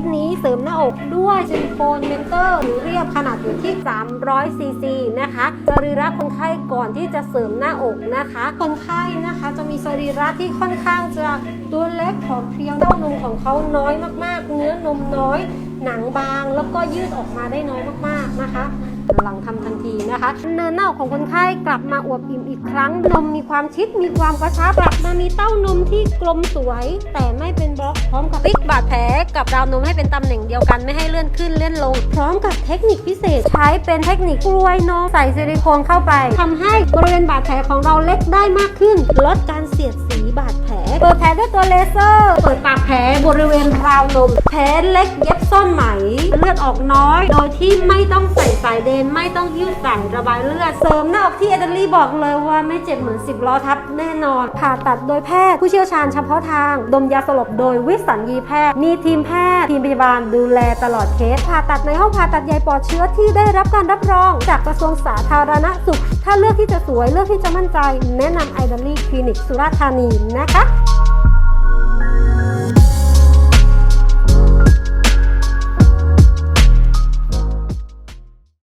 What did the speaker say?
ตนี้เสริมหน้าอกด้วยซิลิโคนเมนเตอร์หรือเรียบขนาดอยู่ที่ 300 ซีซีนะคะสรีระคนไข้ก่อนที่จะเสริมหน้าอกนะคะ คนไข้นะคะจะมีสรีระที่ค่อนข้างจะตัวเล็กผอมเพรียวเต้านมของเขาน้อยมากๆ เนื้อนมน้อย หนังบางแล้วก็ยืดออกมาได้น้อยมากๆนะคะ หลังทำทันทีนะคะเนินหน้าอกของคนไข้กลับมาอวบอิ่มอีกครั้ง นมมีความชิดมีความกระชับกลับมามีเต้านมที่กลมสวย แต่ไม่เป็นบล็อกพร้อมกับติ๊กบาดแผลกับราวนมให้เป็นตำแหน่งเดียวกันไม่ให้เลื่อนขึ้นเลื่อนลง พร้อมกับเทคนิคพิเศษใช้เป็นเทคนิคกล้วยนมใส่ซิลิโคนเข้าไปทำให้บริเวณบาดแผลของเราเล็กได้มากขึ้น ลดการเสียดสีบาดแผล เปิดแผลด้วยตัวเลเซอร์ เปิดปากแผลบริเวณราวนม แผลเล็กเย็บซ่อนไหม เลือดออกน้อย โดยที่ไม่ต้องใส่สายเดน ไม่ต้องหิ้วสายระบายเลือด เสริมหน้าอกที่เอเดลี่บอกเลยว่าไม่เจ็บเหมือน10ล้อทับแน่นอน ผ่าตัดโดยแพทย์ผู้เชี่ยวชาญเฉพาะทาง ดมยาสลบโดยวิสัญญีแพทย์ มีทีมแพทย์ ทีมพยาบาลดูแลตลอดเคส ผ่าตัดในห้องผ่าตัดใหญ่ปลอดเชื้อที่ได้รับการรับรอง จากกระทรวงสาธารณสุข ถ้าเลือกที่จะสวยเลือกที่จะมั่นใจ แนะนำไอเดลี่คลินิกสุราษฎร์ธานีนะคะ thank you